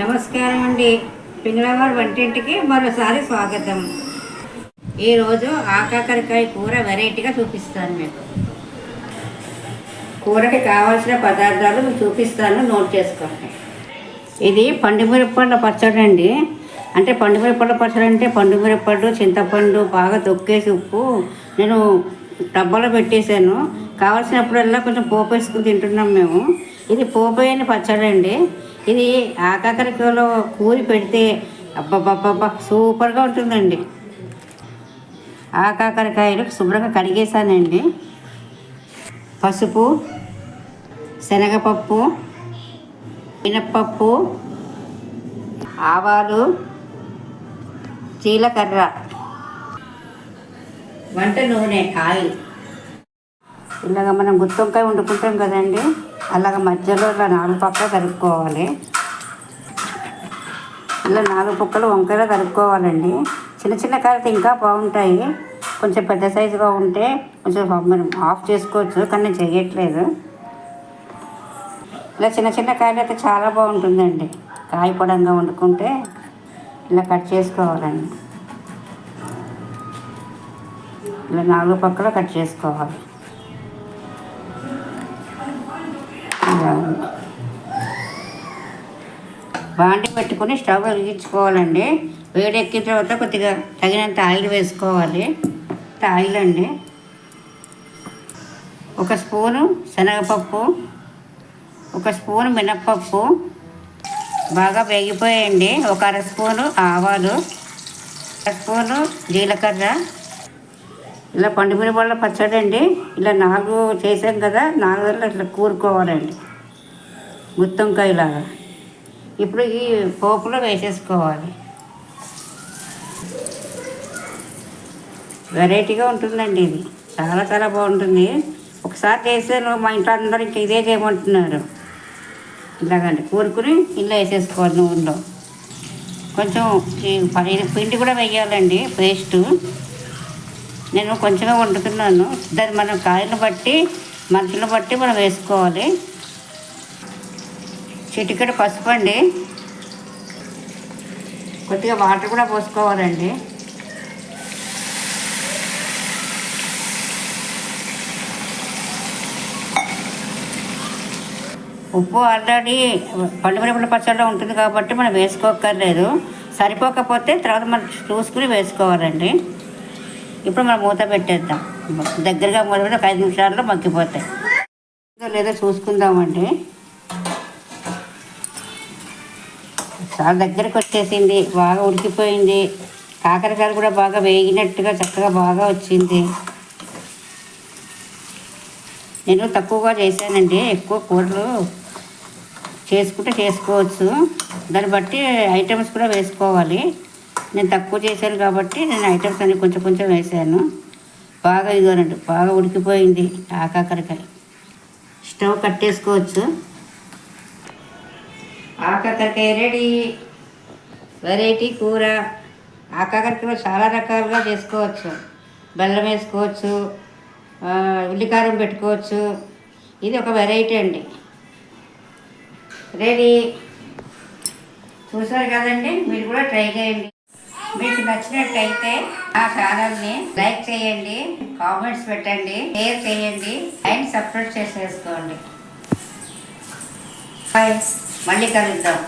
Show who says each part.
Speaker 1: నమస్కారం అండి. పింగళవారి వంటింటికి మరోసారి స్వాగతం. ఈరోజు ఆకాకరకాయ కూర వెరైటీగా చూపిస్తాను మీకు. కూరకి కావాల్సిన పదార్థాలు చూపిస్తాను నోట్ చేసుకోండి. ఇది పండుమిరపండు పచ్చడి అండి. అంటే పండుమిరపండు పచ్చడి అంటే పండుమిరపండు చింతపండు బాగా తొక్కేసి ఉప్పు. నేను డబ్బాలో పెట్టేశాను. కావాల్సినప్పుడల్లా కొంచెం పోపు వేసుకుని తింటున్నాం మేము. ఇది పోపు అయిన పచ్చడి అండి ఇది ఆకాకరకలో కూరి పెడితే అబ్బబ్బబ్బబ్బా సూపర్గా ఉంటుందండి. ఆకాకరకాయలు శుభ్రంగా కడిగేసానండి పసుపు శనగపప్పు మినప్పప్పు ఆవాలు జీలకర్ర వంట నూనె ఆయిల్. ఇలాగ మనం గుత్తొంకాయ వండుకుంటాం కదండి. అలాగ మధ్యలో ఇలా నాలుగు పక్కలు కలుపుకోవాలి ఇలా నాలుగు పక్కలు వంకాయలు కలుపుకోవాలండి చిన్న చిన్న కాయలు ఇంకా బాగుంటాయి. కొంచెం పెద్ద సైజుగా ఉంటే కొంచెం మనం ఆఫ్ చేసుకోవచ్చు కానీ నేను చేయట్లేదు ఇలా చిన్న చిన్న కాయలు అయితే చాలా బాగుంటుందండి. కాయ పొడంగా వండుకుంటే ఇలా కట్ చేసుకోవాలండి. ఇలా నాలుగు పక్కల కట్ చేసుకోవాలి. బాండి పెట్టుకుని స్టవ్ వెలిగించుకోవాలండి. వేడెక్కిన తర్వాత కొద్దిగా తగినంత ఆయిల్ వేసుకోవాలి. ఆయిల్ అండి. ఒక స్పూను శనగపప్పు ఒక స్పూను మినప్పప్పు. బాగా వేగిపోయండి ఒక అర స్పూను ఆవాలు అర స్పూను జీలకర్ర ఇలా పండుమిరపళ్ళ పచ్చడి అండి. ఇలా నాలుగు చేసాం కదా నాలుగు ఇట్లా కూరుకోవాలండి. గుత్తంకాయలాగా ఇప్పుడు ఈ పోపులో వేసేసుకోవాలి. వెరైటీగా ఉంటుందండి ఇది. చాలా చాలా బాగుంటుంది. ఒకసారి చేసాను మా ఇంట్లో అందరూ ఇంకా ఇదే చేయమంటున్నారు. ఇలాగండి కూరుకుని ఇలా వేసేసుకోవాలి నూనెలో. కొంచెం పిండి కూడా వేయాలండి పేస్టు. నేను కొంచెమే వండుతున్నాను. దాన్ని మనం కాయలను బట్టి మంటలు బట్టి మనం వేసుకోవాలి. చిటికెడు పసుపు అండి. కొద్దిగా వాటర్ కూడా పోసుకోవాలండి. ఉప్పు ఆల్రెడీ పండుమిరపల పచ్చడిలో ఉంటుంది కాబట్టి మనం వేసుకోక్కర్లేదు. సరిపోకపోతే తర్వాత మనం చూసుకుని వేసుకోవాలండి. ఇప్పుడు మనం మూత పెట్టేద్దాం. దగ్గరగా మూత పెట్టి ఒక ఐదు నిమిషాల్లో మగ్గిపోతాయి. ఉందో లేదో చూసుకుందామండి. చాలా దగ్గరకు వచ్చేసింది బాగా ఉడికిపోయింది. కాకరకాయలు కూడా బాగా వేగినట్టుగా చక్కగా బాగా వచ్చింది. నేను తక్కువగా చేశానండి ఎక్కువ కూరలు చేసుకుంటే చేసుకోవచ్చు. దాన్ని బట్టి ఐటమ్స్ కూడా వేసుకోవాలి. నేను తక్కువ చేశాను కాబట్టి నేను ఐటమ్స్ అన్ని కొంచెం కొంచెం వేసాను. బాగా ఇదిగోనండి బాగా ఉడికిపోయింది ఆకాకరకాయ స్టవ్ కట్టేసుకోవచ్చు. ఆకాకరకాయ రెడీ. వెరైటీ కూర. ఆకాకరకాయ చాలా రకాలుగా చేసుకోవచ్చు. బెల్లం వేసుకోవచ్చు. ఉల్లికారం పెట్టుకోవచ్చు. ఇది ఒక వెరైటీ అండి. రెడీ. చూసారు కదండి? మీరు కూడా ట్రై చేయండి. మీకు నచ్చినట్టయితే నా ఛానల్ని లైక్ చేయండి కామెంట్స్ పెట్టండి షేర్ చేయండి అండ్ సబ్స్క్రైబ్ చేసేసుకోండి. మళ్ళీ కలుద్దాం.